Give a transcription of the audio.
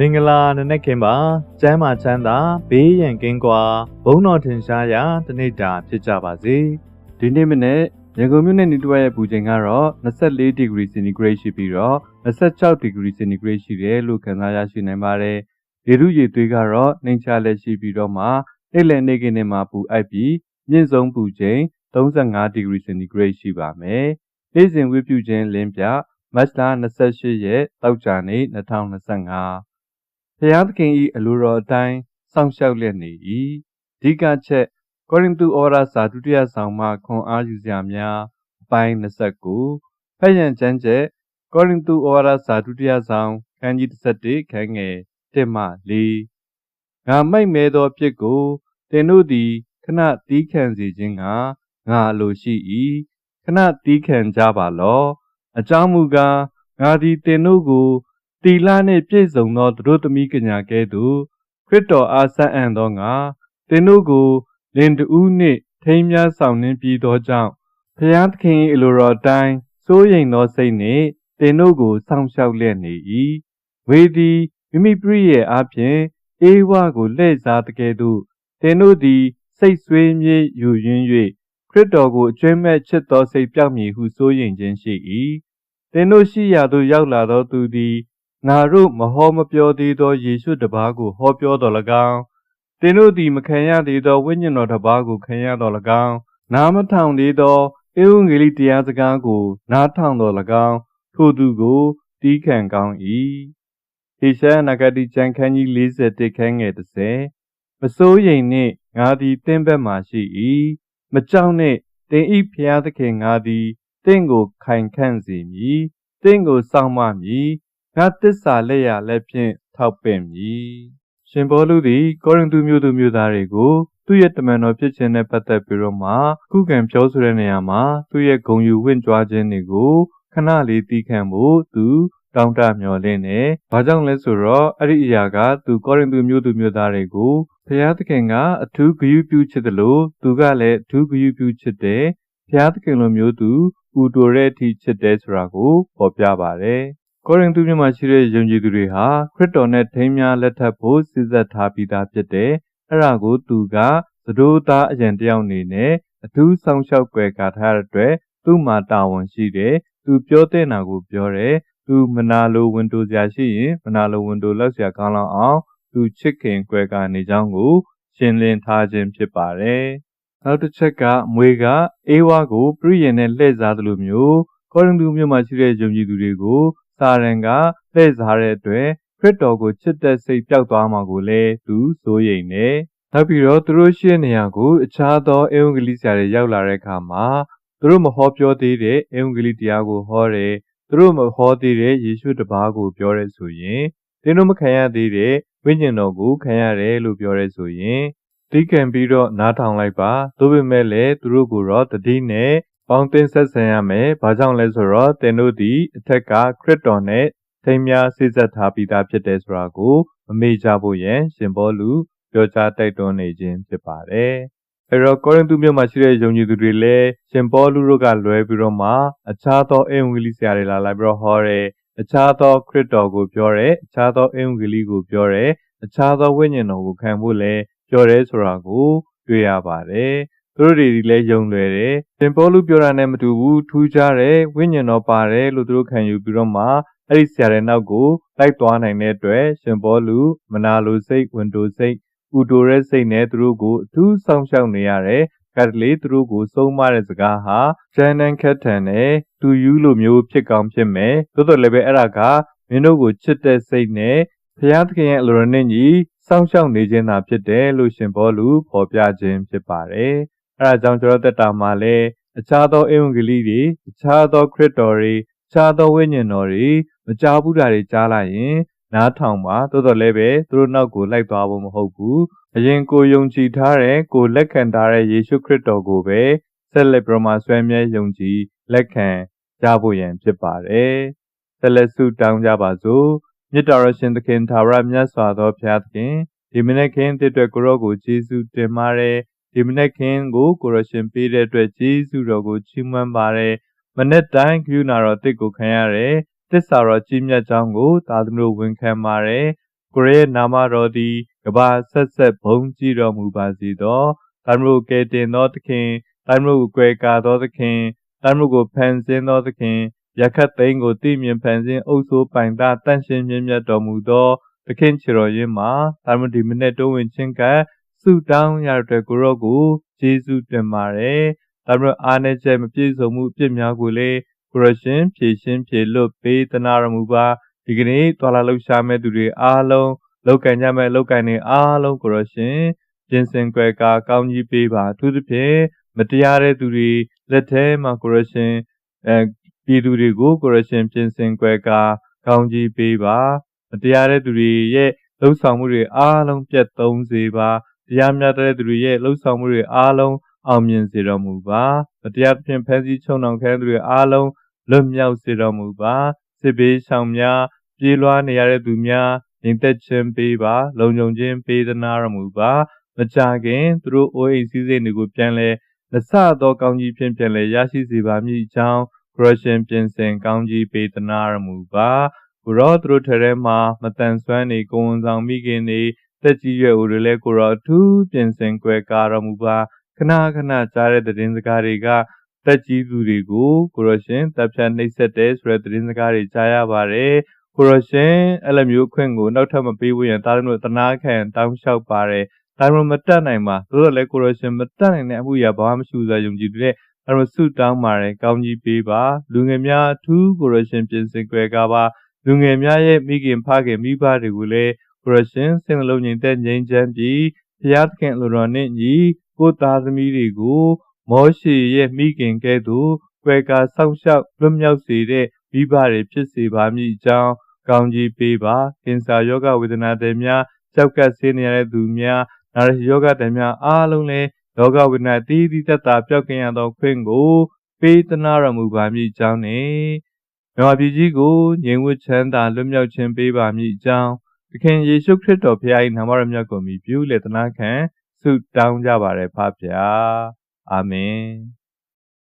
မင်္ဂလာနနက်ခင်းပါကျမ်းမာချမ်းသာဘေးရန်ကင်းကွာဘုန်းတော်ထင်ရှားရာတနေ့တာဖြစ်ကြပါစေဒီနေ့မနေ့ရန်ကုန်မြို့နယ်နေတဝက်ရဲ့ပူချိန်ကတော့24 degree centigrade ရှိပြီးတော့26 degree centigrade ရှိတယ်လို့ခန့်မှန်းရရှိနိုင်ပါတယ်။ရေထုရေသွေးကတော့နှိမ်ချလက်ရှိပြီးတော့မှနေ့လယ်နေ့ကင်းနဲ့မှပူအိုက်ပြီးမြင့်ဆုံးပူချိန်35 degree centigrade ရှိပါမယ်။နေ့စဉ်ဝိပုချင်းလင်းပြမတ်လ28ရက်တောက်ကြနေ့2025 ဖျားသခင်ဤအလိုတော်အတိုင်းစောင့်ရှောက်လျက်နေ၏။အဓိကချက်ကောရိန္သုဩရစာဒုတိယဆောင်မှခွန်အားယူစရာများအပိုင်း29ဖက်ရန်ကျမ်းချက်ကောရိန္သုဩရစာဒုတိယဆောင်ခန်းကြီး17ခန်းငယ်1မှ4ငါမိုက်မဲသောပြစ်ကိုသင်တို့သည်ခဏတီးခံစေခြင်းကငါအလိုရှိ၏ခဏတီးခံကြပါလော့အကြောင်းမူကားငါသည်သင်တို့ကို တီလာနှင့်ပြည့်စုံသောသူတို့သမီးကညာကဲ့သို့ခရစ်တော်အားဆက်အံ့သောငါသင်တို့ကိုလင်တူးနှင့်ထိမ်းများဆောင်နှင်းပြီးသောကြောင့်ဖျားသခင်၏အလိုတော်တိုင်းစိုးရိမ်သောစိတ်နှင့်တင်တို့ကိုစောင့်ရှောက်လျက်နေ၏ဝေသည်မိမိပြည့်ရဲ့အားဖြင့်အေးဝကိုလှည့်စားတကယ်သို့တင်တို့သည် စိတ်ဆွေးမြေ့ယူရင်း၍ခရစ်တော်ကိုအကျွမ်းမဲ့ချစ်သောစိတ်ပြောက်မည်ဟုစိုးရိမ်ခြင်းရှိ၏တင်တို့ရှိရာသို့ရောက်လာသောသူသည် ငါတို့မဟောမပြောသေးသောယေရှုတပါးကိုဟောပြောတော်၎င်းသင်တို့သည်မခံရသေးသောဝိညာဉ်တော်တစ်ပါးကိုခံရတော်၎င်းနားမထောင်သေးသောဧဝံဂေလိတရားစကားကို နားထောင်တော်၎င်းထိုသူကိုတီးခံကောင်း၏ဟေရှာယနဂတိကျမ်းခန်းကြီး41ခန်းငယ်30မစိုးရိမ်နှင့်ငါသည်တင့်ဘက်မှရှိ၏မကြောက်နှင့်တင်ဤဖျားသခင်ငါသည်တင့်ကိုခိုင်ခန့်စေမည်တင့်ကိုစောင့်မမည် ငါတစ္ဆာလက်ရလက်ဖြင့်ထောက်ပင့်မည်ရှင်ဘောလူသည်ကောရိန္သုမြို့သူမြို့သားတွေကိုသူ့ရဲ့တမန်တော်ဖြစ်ခြင်းနဲ့ပတ်သက်ပြီးတော့မှခုခံပြောဆိုတဲ့နေရာမှာသူ့ရဲ့ဂုံယူဝင့်ကြွားခြင်းတွေကိုခဏလေးတီးခံဖို့သူတောင်းတမျှော်လင့်နေ။ဘာကြောင့်လဲဆိုတော့အဲ့ဒီအရာကသူကောရိန္သုမြို့သူမြို့သားတွေကိုဘုရားသခင်ကအထူးဂရုပြုချစ်တယ်လို့သူကလည်းအထူးဂရုပြုချစ်တယ်။ဘုရားသခင်လိုမျိုးသူပူတိုတဲ့အထိချစ်တယ်ဆိုတာကိုဖော်ပြပါတယ်။ ကောရိန္သုမြို့မှာရှိတဲ့ယုံကြည်သူတွေဟာခရစ်တော်နဲ့ထိမ်းများလက်ထပ်ဖို့စီစဉ်ထားပြီးသားဖြစ်တယ်။အဲ့ဒါကိုသူကသတို့သားအရန်တယောက်အနေနဲ့အထူးဆောင်ရှောက်ွယ်ကာထားတဲ့အတွက်သူ့မှာတာဝန်ရှိတယ်။သူပြောတဲ့နာကိုပြောတယ်။သူမနာလိုဝန်တိုစရာရှိရင်မနာလိုဝန်တိုလောက်စရာကောင်းလောက်အောင်သူချစ်ခင်ကွယ်ကနေကြောင်းကိုရှင်းလင်းထားခြင်းဖြစ်ပါတယ်။နောက်တစ်ချက်ကမွေကအေဝါကို ပြည့်ရင်နဲ့လှည့်စားသလိုမျိုးကောရိန္သုမြို့မှာရှိတဲ့ယုံကြည်သူတွေကို စာရန်ကလှည့်စားတဲ့အတွက်ခရစ်တော်ကိုချစ်တဲ့စိတ်ပျောက်သွားမှာကိုလည်းသူစိုးရိမ်နေ။နောက်ပြီးတော့သူတို့ရှိတဲ့နေရာကိုအခြားသောအေဝံဂေလိဆရာတွေရောက်လာတဲ့အခါမှာသူတို့မဟောပြောသေးတဲ့အေဝံဂေလိတရားကိုဟောတယ်။သူတို့မဟောသေးတဲ့ယေရှုတပါးကိုပြောရဲဆိုရင်သင်တို့မခံရသေးတဲ့ဝိညာဉ်တော်ကိုခံရတယ်လို့ပြောရဲဆိုရင်တိကံပြီးတော့နားထောင်လိုက်ပါ။သို့ပေမဲ့လည်းသူတို့ကိုတော့တတိနဲ့ ပေါင်းသင်းဆက်ဆံရမယ်။ဘာကြောင့်လဲဆိုတော့သင်တို့ဒီအထက်ကခရစ်တော်နဲ့ထိမ်းများစိစက်ထားပြီးသားဖြစ်တယ်ဆိုတာကိုမမေ့ကြဖို့ရန်ရှင်ဘောလူပြောကြားတိုက်တွန်းနေခြင်းဖြစ်ပါတယ်။အဲတော့ကောရိန္သုမြို့မှာရှိတဲ့ယုံကြည်သူတွေလည်းရှင်ပေါလုတို့ကလွဲပြီးတော့မှအခြားသောအင်ဝီလိဆရာတွေလာလိုက်ပြီးတော့ဟောတယ်။အခြားသောခရစ်တော်ကိုပြောတယ်။အခြားသောအင်ဝီလိကိုပြောတယ်။အခြားသောဝိညာဉ်တော်ကိုခံဖို့လည်းပြောတယ်ဆိုတာကိုတွေ့ရပါတယ်။ သူတို့တွေဒီလဲယုံလွယ်တယ်။ရှင်ပေါလုပြောတာနဲ့မတူဘူးထူးခြားတယ်ဝိညာဉ်တော်ပါတယ်လို့သူတို့ခံယူပြီးတော့မှအဲ့ဒီဆရာရဲ့နောက်ကိုလိုက်သွားနိုင်တဲ့အတွက်ရှင်ဘောလူမနာလိုစိတ်ဝင်တိုစိတ်ပူတိုတဲ့စိတ်နဲ့သူတို့ကိုအထူးဆောင်ရှောက်နေရတယ်ကတ်လေးသူတို့ကိုစုံမတဲ့စကားဟာဂျန်နန်ခက်ထန်နဲ့သူယူလိုမျိုးဖြစ်ကောင်းဖြစ်မယ်သို့တော်လည်းပဲအဲ့ဒါကမင်းတို့ကိုချစ်တဲ့စိတ်နဲ့ဘုရားသခင်ရဲ့အလိုတော်နဲ့ညီစောင့်ရှောက်နေခြင်းသာဖြစ်တယ်လို့ရှင်ဘောလူဖော်ပြခြင်းဖြစ်ပါတယ် အဲ့ဒါကြောင့်ကျွန်တော်တက်တာမှာလည်းအခြားသောဧဝံဂေလိတွေအခြားသောခရစ်တော်တွေအခြားသောဝိညာဉ်တော်တွေမကြားဘူးတာတွေကြားလိုက်ရင်နားထောင်ပါတိုးတော်လည်းပဲသူတို့နောက်ကိုလိုက်သွားဖို့မဟုတ်ဘူးအရင်ကိုယုံကြည်ထားတဲ့ကိုလက်ခံထားတဲ့ယေရှုခရစ်တော်ကိုပဲဆက်လက်ပြမဆွဲမြဲယုံကြည်လက်ခံကြဖို့ရန်ဖြစ်ပါတယ်ဆက်လက်ဆုတောင်းကြပါစို့မြတ်တော်ရရှင်သခင်သာရမြတ်စွာသောဘုရားသခင်ဒီမနေ့ခင်းတဲ့အတွက်ကိုရောကိုယေရှုတင်ပါတယ် ဒီမနေ့ခင်းကိုကိုရရှင်ပေးတဲ့အတွက်ယေရှုတော်ကိုချီးမွမ်းပါတယ်မနေ့တိုင်းကရုဏာတော်တစ်ကိုခံရတယ်တစ္ဆာတော်ကြီးမြတ်ကြောင်းကိုသာသမီတို့ဝန်ခံပါတယ်ကိုရဲနာမတော်သည်ကဘာဆက်ဆက်ဘုံကြည်တော်မူပါစေသောတမလို့ကဲတင်သောသခင်တမလို့ကိုကွယ်ကာသောသခင်တမလို့ကိုဖန်ဆင်းသောသခင်ရခတ်သိန်းကိုတိမြင်ဖန်ဆင်းအုပ်ဆိုးပိုင်သားတန့်ရှင်းမြင့်မြတ်တော်မူသောသခင်ခြေတော်ရင်းမှာတမဒီမနေ့တုံးဝင်ချင်းက ဆုတောင်းရတဲ့ကိုရောကိုယေရှုတင်ပါတယ်တမအားနေချက်မပြည့်စုံမှုအပြစ်များကိုလည်းကိုရရှင်ဖြည့်ရှင်းဖြည့်လွတ်ပေးသနာတော်မူပါဒီကနေ့တွာလာလှူရှားမဲ့သူတွေအားလုံးလောက်ကန်ကြမဲ့လောက်ကန်နေအားလုံးကိုရရှင်ပြင်ဆင်ကြွယ်ကာကောင်းကြီးပေးပါသူသဖြင့်မတရားတဲ့သူတွေလက်ထဲမှာကိုရရှင်အဲပြည်သူတွေကိုကိုရရှင်ပြင်ဆင်ကြွယ်ကာကောင်းကြီးပေးပါမတရားတဲ့သူတွေရဲ့လှုပ်ဆောင်မှုတွေအားလုံးပြတ်သုံးစေပါ တရားမျှတတဲ့သူတွေရဲ့လှုပ်ဆောင်မှုတွေအားလုံးအောင်မြင်စေတော်မူပါမတရားဖြင့်ဖန်ဆီးချုံနှောင်ခဲသူတွေအားလုံးလွတ်မြောက်စေတော်မူပါစစ်ဘေးဆောင်များပြေးလွှားနေရတဲ့သူများငြိမ်သက်ခြင်းပေးပါလုံခြုံခြင်းပေးသနာတော်မူပါမကြခင်သူတို့အိုးအိမ်စည်းစိမ်တွေကိုပြန်လဲလက်ဆသောကောင်းကြီးဖြင့်ပြန်လဲရရှိစေပါမည်အကြောင်းဂရရှင်ပြင်ဆင်ကောင်းကြီးပေးသနာတော်မူပါကိုရောသူတို့ထဲမှာမတန်ဆွမ်းနေကိုဝန်ဆောင်မိခင်နေ တက်ကြီးရွယ်ဦးတွေလည်းကိုရောအထူးပြင်ဆင်ကြွယ်ကာတော်မူပါခဏခဏကြားတဲ့သတင်းစကားတွေကတက်ကြီးသူတွေကိုကိုရရှင်တပ်ဖြတ်နှိပ်စက်တဲ့ဆိုတဲ့သတင်းစကားတွေကြားရပါတယ်ကိုရရှင်အဲ့လိုမျိုးခွင့်ကိုနောက်ထပ်မပေးဘူးရင်တားတို့တနာခံတောင်းလျှောက်ပါတယ်ဒါမှမတတ်နိုင်ပါသို့တော်လည်းကိုရရှင်မတတ်နိုင်တဲ့အမှုရာဘာမှမရှိဘူးဆိုယုံကြည်တဲ့အဲ့လိုဆုတောင်းပါတယ်ကောင်းကြီးပေးပါလူငယ်များအထူးကိုရရှင်ပြင်ဆင်ကြွယ်ကားပါလူငယ်များရဲ့မိခင်ဖခင်မိဘတွေကိုလည်း ကိုရရှင်စိတ်နှလုံးငြိမ်သက်ငြိမ်းချမ်းပြီးဘုရားသခင်လိုတော်နဲ့ညီကိုသားသမီးတွေကိုမောရှေရဲ့မိခင်ကဲ့သို့ကွယ်ကာဆောက်ရှောက်လွတ်မြောက်စေတဲ့မိဘတွေဖြစ်စေပါမည်အကြောင်းကောင်းကြီးပေးပါကင်ဆာယောဂဝေဒနာတွေများကြောက်ကပ်ဆေးနေရတဲ့သူများနာရယောဂတွေများအားလုံးလည်းယောဂဝေဒနာတည်တည်သက်သာပျောက်ကင်ရသောခွင့်ကို ပေးသနာတော်မူပါမည်အကြောင်းနဲ့မြတ်ပြည်ကြီးကိုငြိမ်ဝှချမ်းသာလွတ်မြောက်ခြင်းပေးပါမည်အကြောင်း သခင်ယေရှုခရစ်တော်ဖခင်၏နာမတော်မြတ်ကိုမြည်ပြုလေသနာခံဆုတောင်းကြပါရယ်ဖပါဗျာအာမင်